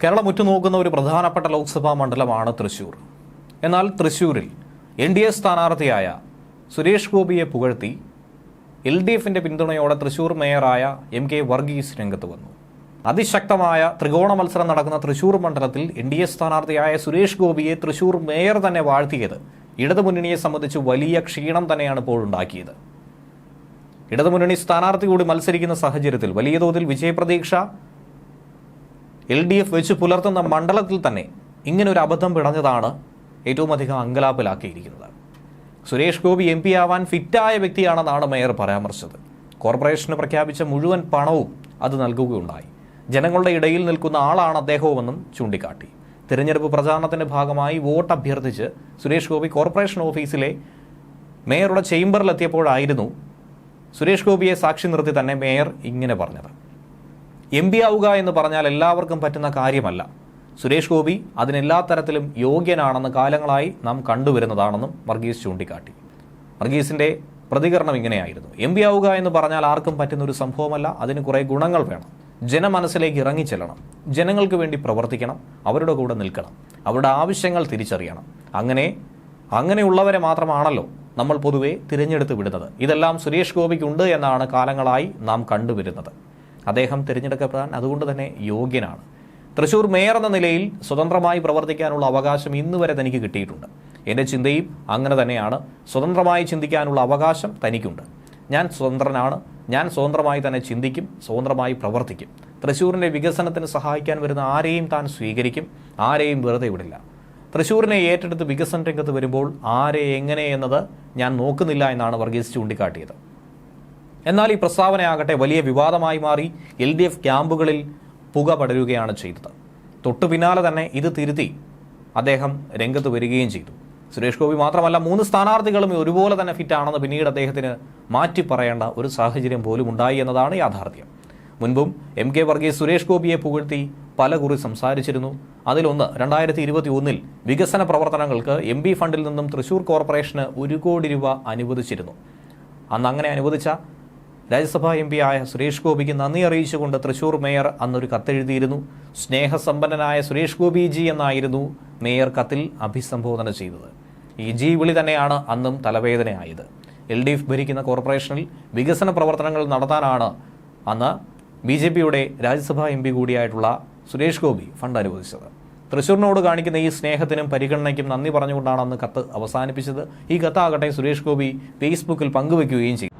കേരളം ഉറ്റുനോക്കുന്ന ഒരു പ്രധാനപ്പെട്ട ലോക്സഭാ മണ്ഡലമാണ് തൃശൂർ. എന്നാൽ തൃശൂരിൽ എൻ ഡി എ സ്ഥാനാർത്ഥിയായ സുരേഷ് ഗോപിയെ പുകഴ്ത്തി എൽ ഡി എഫിന്റെ പിന്തുണയോടെ തൃശൂർ മേയറായ എം കെ വർഗീസ് രംഗത്ത് വന്നു. അതിശക്തമായ ത്രികോണ മത്സരം നടക്കുന്ന തൃശൂർ മണ്ഡലത്തിൽ എൻ ഡി എ സ്ഥാനാർത്ഥിയായ സുരേഷ് ഗോപിയെ തൃശൂർ മേയർ തന്നെ വാഴ്ത്തിയത് ഇടതുമുന്നണിയെ സംബന്ധിച്ച് വലിയ ക്ഷീണം തന്നെയാണ് ഇപ്പോൾ ഉണ്ടാക്കിയത്. ഇടതുമുന്നണി സ്ഥാനാർത്ഥി കൂടി മത്സരിക്കുന്ന സാഹചര്യത്തിൽ വലിയ തോതിൽ വിജയപ്രതീക്ഷ എൽ ഡി എഫ് വെച്ച് പുലർത്തുന്ന മണ്ഡലത്തിൽ തന്നെ ഇങ്ങനെ ഒരു അബദ്ധം പിടഞ്ഞതാണ് ഏറ്റവും അധികം അങ്കലാപ്പിലാക്കിയിരിക്കുന്നത്. സുരേഷ് ഗോപി എം പി ആവാൻ ഫിറ്റായ വ്യക്തിയാണെന്നാണ് മേയർ പരാമർശിച്ചത്. കോർപ്പറേഷന് പ്രഖ്യാപിച്ച മുഴുവൻ പണവും അത് നൽകുകയുണ്ടായി. ജനങ്ങളുടെ ഇടയിൽ നിൽക്കുന്ന ആളാണ് അദ്ദേഹവുമെന്നും ചൂണ്ടിക്കാട്ടി. തിരഞ്ഞെടുപ്പ് പ്രചാരണത്തിന്റെ ഭാഗമായി വോട്ട് അഭ്യർത്ഥിച്ച് സുരേഷ് ഗോപി കോർപ്പറേഷൻ ഓഫീസിലെ മേയറുടെ ചേംബറിലെത്തിയപ്പോഴായിരുന്നു സുരേഷ് ഗോപിയെ സാക്ഷി നിർത്തി തന്നെ മേയർ ഇങ്ങനെ പറഞ്ഞത്. എം പി ആവുക എന്ന് പറഞ്ഞാൽ എല്ലാവർക്കും പറ്റുന്ന കാര്യമല്ല. സുരേഷ് ഗോപി അതിനെല്ലാ തരത്തിലും യോഗ്യനാണെന്ന് കാലങ്ങളായി നാം കണ്ടുവരുന്നതാണെന്നും വർഗീസ് ചൂണ്ടിക്കാട്ടി. വർഗീസിന്റെ പ്രതികരണം ഇങ്ങനെയായിരുന്നു. എം പി ആവുക എന്ന് പറഞ്ഞാൽ ആർക്കും പറ്റുന്ന ഒരു സംഭവമല്ല അതിന് കുറേ ഗുണങ്ങൾ വേണം. ജനമനസ്സിലേക്ക് ഇറങ്ങിച്ചെല്ലണം. ജനങ്ങൾക്ക് വേണ്ടി പ്രവർത്തിക്കണം അവരുടെ കൂടെ നിൽക്കണം അവരുടെ ആവശ്യങ്ങൾ തിരിച്ചറിയണം. അങ്ങനെ അങ്ങനെയുള്ളവരെ മാത്രമാണല്ലോ നമ്മൾ പൊതുവെ തിരഞ്ഞെടുത്ത് വിടുന്നത്. ഇതെല്ലാം സുരേഷ് ഗോപിക്കുണ്ട് എന്നാണ് കാലങ്ങളായി നാം കണ്ടുവരുന്നത്. അദ്ദേഹം തിരഞ്ഞെടുക്കപ്പെടാൻ അതുകൊണ്ട് തന്നെ യോഗ്യനാണ്. തൃശൂർ മേയർ എന്ന നിലയിൽ സ്വതന്ത്രമായി പ്രവർത്തിക്കാനുള്ള അവകാശം ഇന്ന് വരെ തനിക്ക് കിട്ടിയിട്ടുണ്ട്. എന്റെ ചിന്തയും അങ്ങനെ തന്നെയാണ്. സ്വതന്ത്രമായി ചിന്തിക്കാനുള്ള അവകാശം തനിക്കുണ്ട്. ഞാൻ സ്വതന്ത്രനാണ്. ഞാൻ സ്വതന്ത്രമായി തന്നെ ചിന്തിക്കും സ്വതന്ത്രമായി പ്രവർത്തിക്കും. തൃശ്ശൂരിന്റെ വികസനത്തിന് സഹായിക്കാൻ വരുന്ന ആരെയും താൻ സ്വീകരിക്കും ആരെയും വെറുതെ വിടില്ല. തൃശ്ശൂരിനെ ഏറ്റെടുത്ത് വികസന രംഗത്ത് വരുമ്പോൾ ആരെ എങ്ങനെ എന്നത് ഞാൻ നോക്കുന്നില്ല എന്നാണ് വർഗീസ് ചൂണ്ടിക്കാട്ടിയത്. എന്നാൽ ഈ പ്രസ്താവനയാകട്ടെ വലിയ വിവാദമായി മാറി എൽ ഡി എഫ് ക്യാമ്പുകളിൽ പുക പടരുകയാണ് ചെയ്തത്. തൊട്ടു പിന്നാലെ തന്നെ ഇത് തിരുത്തി അദ്ദേഹം രംഗത്ത് വരികയും ചെയ്തു. സുരേഷ് ഗോപി മാത്രമല്ല മൂന്ന് സ്ഥാനാർത്ഥികളും ഒരുപോലെ തന്നെ ഫിറ്റാണെന്ന് പിന്നീട് അദ്ദേഹത്തിന് മാറ്റി പറയേണ്ട ഒരു സാഹചര്യം പോലും ഉണ്ടായി എന്നതാണ് യാഥാർത്ഥ്യം. മുൻപും എം കെ വർഗീസ് സുരേഷ് ഗോപിയെ പുകഴ്ത്തി പല കുറി സംസാരിച്ചിരുന്നു. അതിലൊന്ന് രണ്ടായിരത്തി ഇരുപത്തി ഒന്നിൽ വികസന പ്രവർത്തനങ്ങൾക്ക് എം പി ഫണ്ടിൽ നിന്നും തൃശൂർ കോർപ്പറേഷന് ഒരു കോടി രൂപ അനുവദിച്ചിരുന്നു. അന്ന് അങ്ങനെ അനുവദിച്ച രാജ്യസഭാ എം ആയ സുരേഷ് ഗോപിക്ക് നന്ദി അറിയിച്ചുകൊണ്ട് തൃശൂർ മേയർ അന്നൊരു കത്തെഴുതിയിരുന്നു. സ്നേഹസമ്പന്നനായ സുരേഷ് ഗോപി ജി എന്നായിരുന്നു മേയർ കത്തിൽ അഭിസംബോധന ചെയ്തത്. ഈ ജി വിളി തന്നെയാണ് അന്നും തലവേദനയായത്. എൽ ഡി എഫ് ഭരിക്കുന്ന കോർപ്പറേഷനിൽ വികസന പ്രവർത്തനങ്ങൾ നടത്താനാണ് അന്ന് ബി ജെ പിയുടെ രാജ്യസഭാ എം പി കൂടിയായിട്ടുള്ള സുരേഷ് ഗോപി ഫണ്ട് അനുവദിച്ചത്. തൃശൂരിനോട് കാണിക്കുന്ന ഈ സ്നേഹത്തിനും പരിഗണനയ്ക്കും നന്ദി പറഞ്ഞുകൊണ്ടാണ് അന്ന് കത്ത് അവസാനിപ്പിച്ചത്. ഈ കത്താകട്ടെ സുരേഷ് ഗോപി ഫേസ്ബുക്കിൽ പങ്കുവയ്ക്കുകയും ചെയ്തു.